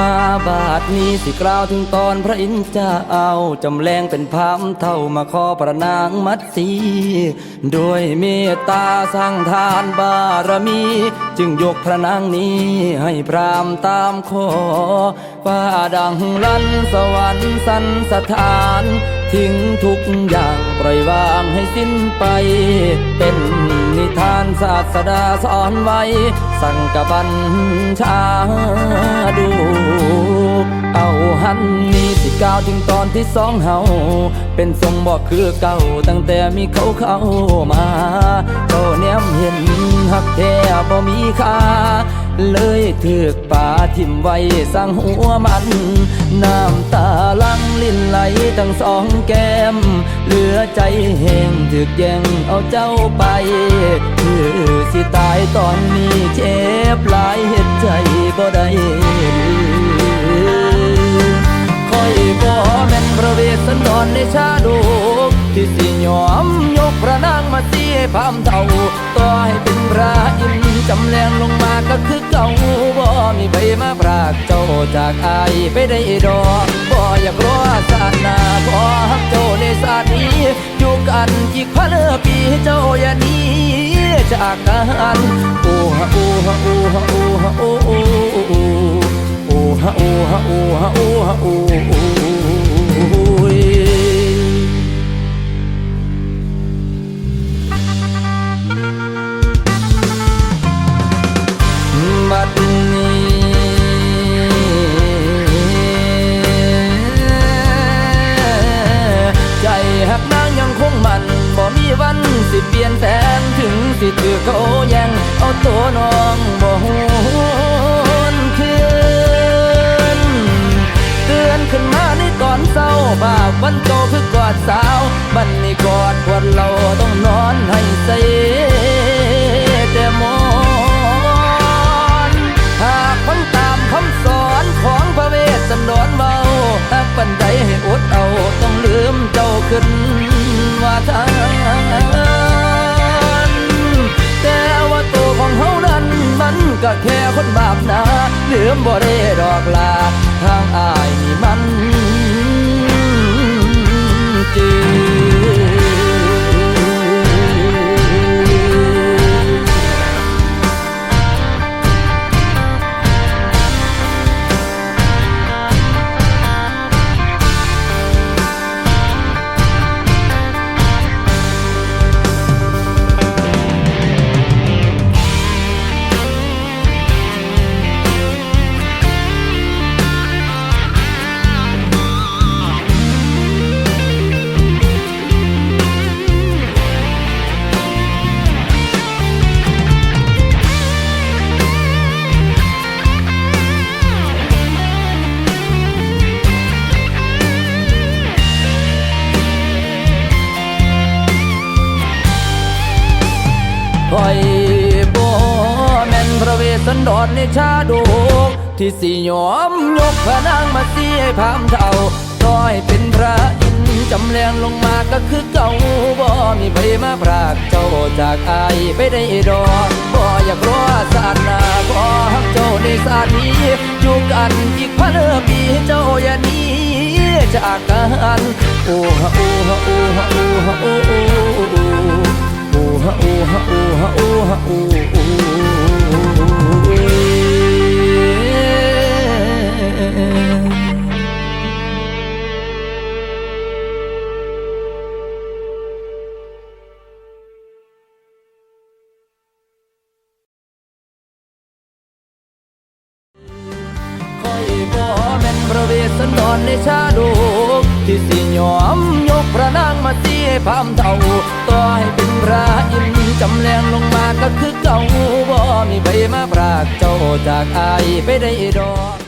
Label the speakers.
Speaker 1: มาบาทนี้สิกล่าวถึงตอนพระอินทร์จะเอาจำแรงเป็นพามเท่ามาขอประนางมัดสีด้วยเมตตาสร้างทานบารมี จึงยกพระนางนี้ให้พรามตามขอฟ้าดังลั่นสวรรค์สันสถาน ทิ้งทุกอย่างปล่อยวางให้สิ้นไปเป็น ศาสดาสอนไว้ สั่งกับบัญชาดู เอาหันนี้สิก้าวถึงตอนที่สองเฮาเป็นทรงบอกคือเก่าตั้งแต่มีเขาเข้ามาก็แนมเห็นหักแท้บ่มีค่า เลยถือกป่าทิมไว้สร้างหัวมัน น้ำตาลังลิ้นไหลทั้งสองแก้ม เหลือใจแห้งถึกแย่งเอาเจ้าไปคือสิตายตอนนี้เจ็บหลายเหตุใจบ่ได้คอยบ่แม่นพระเวสสันดรในชาดกที่สิยอมยกพระนางมาเสียพามเท่าต่อให้เป็นพระอินจำแรงลง ก็คือเก่าบ่มีใครมาปรากเจ้าจากอายไปได้ดอกบ่อยากรอศาสนาบ่ฮักเจ้าในศานี้อยู่กันอีกพันปีเจ้าอย่าหนี้จากกันโอ้ฮะโอ้ฮะโอ้ฮะโอ้ฮะโอ้โอ้โอ้โอ้ฮะโอ้ฮะโอ้ฮะโอ้ฮะโอ้โอ้ ตัวน้องบ่หวนคืนเตือนขึ้นมาในตอนเศร้าบาปวันโตคือกอดสาว บันนี้กอดปวดเราต้องนอนให้ใส่แต่มอนหากฟังตามคำสอนของพระเวสสันดรเบาหากปันใดให้อดเอาต้องลืมเจ้าขึ้นว่าทา ก็แค่คนบาปนาลืมบ่ได้ดอกลา ทางอายนี่มันจืด คอยบ่แม่นพระเวสสันดรในชาดกที่สิยอมยกพระนางมาเสียให้พามเท่าต้อยเป็นพระอินจำแรงลงมาก็คือเก่าบ่มีใครมาพรากเจ้าจากอายไปได้ดอกบ่อยากรอศานาบ่ฮักเจ้าในศานีอยู่กันอีกพันปีเจ้าอย่านี้จากกันโอ้ฮะโอ้ฮะโอ้ฮะโอ้ฮะโอ้ ระเวสสันดรในชาดกที่สิยอมยกพระนางมาเสียพามเท่าต่อให้เป็นพระอินจำแรงลงมาก็คือเก่าบ่มีใบมาปรากเจ้าจากอายไปได้ดอก